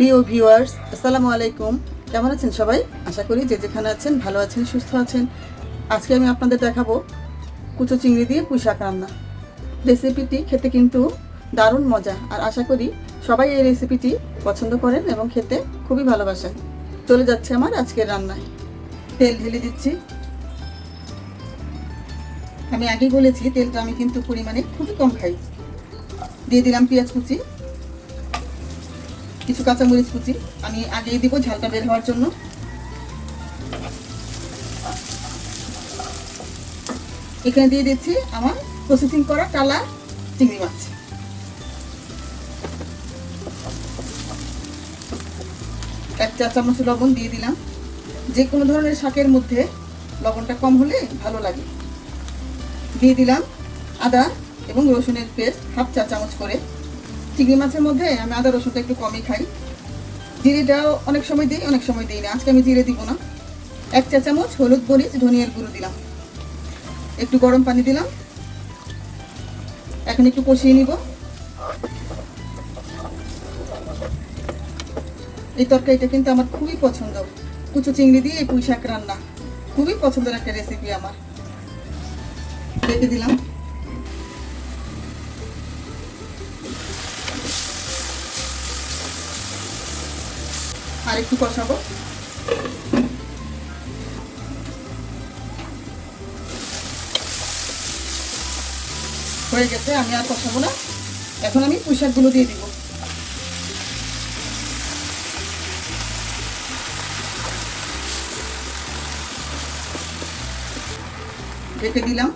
প্রিয় ভিউয়ার্স, আসসালামু আলাইকুম। কেমন আছেন সবাই? আশা করি যে যেখানে আছেন, ভালো আছেন, সুস্থ আছেন। আজকে আমি আপনাদের দেখাবো কুচো চিংড়ি দিয়ে পুঁই শাক রান্না। রেসিপিটি খেতে কিন্তু দারুণ মজা। আর আশা করি সবাই এই রেসিপিটি পছন্দ করেন এবং খেতে খুবই ভালোবাসেন। চলে যাচ্ছে আমার আজকের রান্নায়। তেল ঢেলে দিচ্ছি। আমি আগেই বলেছি, তেলটা আমি কিন্তু পরিমাণে খুবই কম খাই। দিয়ে দিলাম পেঁয়াজ কুচি। কিছু কাঁচামরিচ কুচি। আমি আগেই দিব ঝালটা বের হওয়ার জন্য। এখানে দিয়ে দিচ্ছি আমার প্রসেসিং করা টালা চিংড়ি মাছ। এক চা চামচ লবণ দিয়ে দিলাম। যে কোনো ধরনের শাকের মধ্যে লবণটা কম হলে ভালো লাগে। দিয়ে দিলাম আদা এবং রসুনের পেস্ট হাফ চা চামচ করে। চিংড়ি মাছের মধ্যে আমি আদা রসুনটা একটু কমই খাই। জিরেটাও অনেক সময় দিই, অনেক সময় দিই না। আজকে আমি জিরে দিব না। এক চা চামচ হলুদ মরিচ, ধনিয়ার গুঁড়ো দিলাম। একটু গরম পানি দিলাম। এখন একটু কষিয়ে নিব। এই তরকারিটা কিন্তু আমার খুবই পছন্দ। কুচু চিংড়ি দিয়ে পুঁই শাক রান্না। খুবই পছন্দের একটা রেসিপি আমার। রেখে দিলাম। আর একটু কষাবো। হয়ে গেছে, আমি আর কষাবো না। এখন আমি পুঁইশাকগুলো দিয়ে দিব। রেখে দিলাম।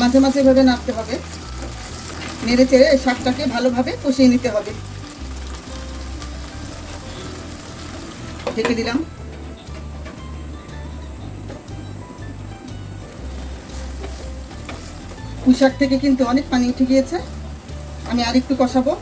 মাঝে মাঝে এভাবে নাড়তে হবে। নেড়ে চেড়ে শাকটাকে ভালোভাবে কষিয়ে নিতে হবে। ঢেকে দিলাম। পুঁই শাক থেকে কিন্তু অনেক পানি উঠে গিয়েছে। আমি আর একটু কষাবো।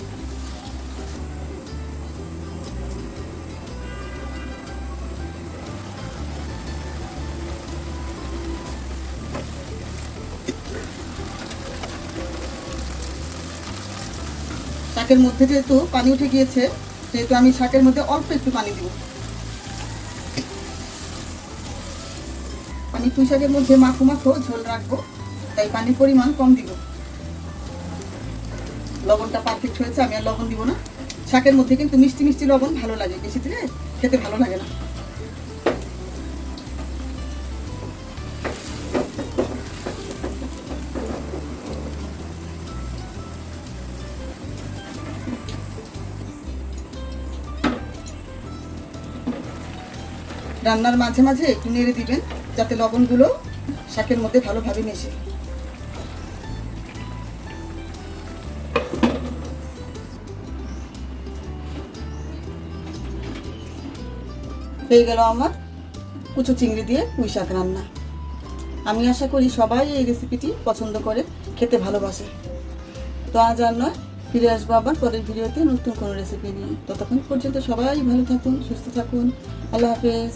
শাকের মধ্যে যেহেতু পানি উঠে গিয়েছে, সেহেতু আমি শাকের মধ্যে অল্প একটু পানি দিব। আমি পুঁই শাকের মধ্যে মাখো মাখো ঝোল রাখব, তাই পানির পরিমাণ কম দিব। লবণটা পারফেক্ট হয়েছে, আমি আর লবণ দিব না। শাকের মধ্যে কিন্তু মিষ্টি মিষ্টি লবণ ভালো লাগে, বেশি দিলে খেতে ভালো লাগে না। রান্নার মাঝে মাঝে একটু নেড়ে দিবেন, যাতে লবণগুলো শাকের মধ্যে ভালোভাবে মেশে। হয়ে গেল আমার কুচো চিংড়ি দিয়ে পুঁই শাক রান্না। আমি আশা করি সবাই এই রেসিপিটি পছন্দ করে, খেতে ভালোবাসে। তো আজ আর নয় ফিরে আসব আবার পরের ভিডিওতে নতুন কোনো রেসিপি নিয়ে। ততক্ষণ পর্যন্ত সবাই ভালো থাকুন, সুস্থ থাকুন। আল্লাহ হাফেজ।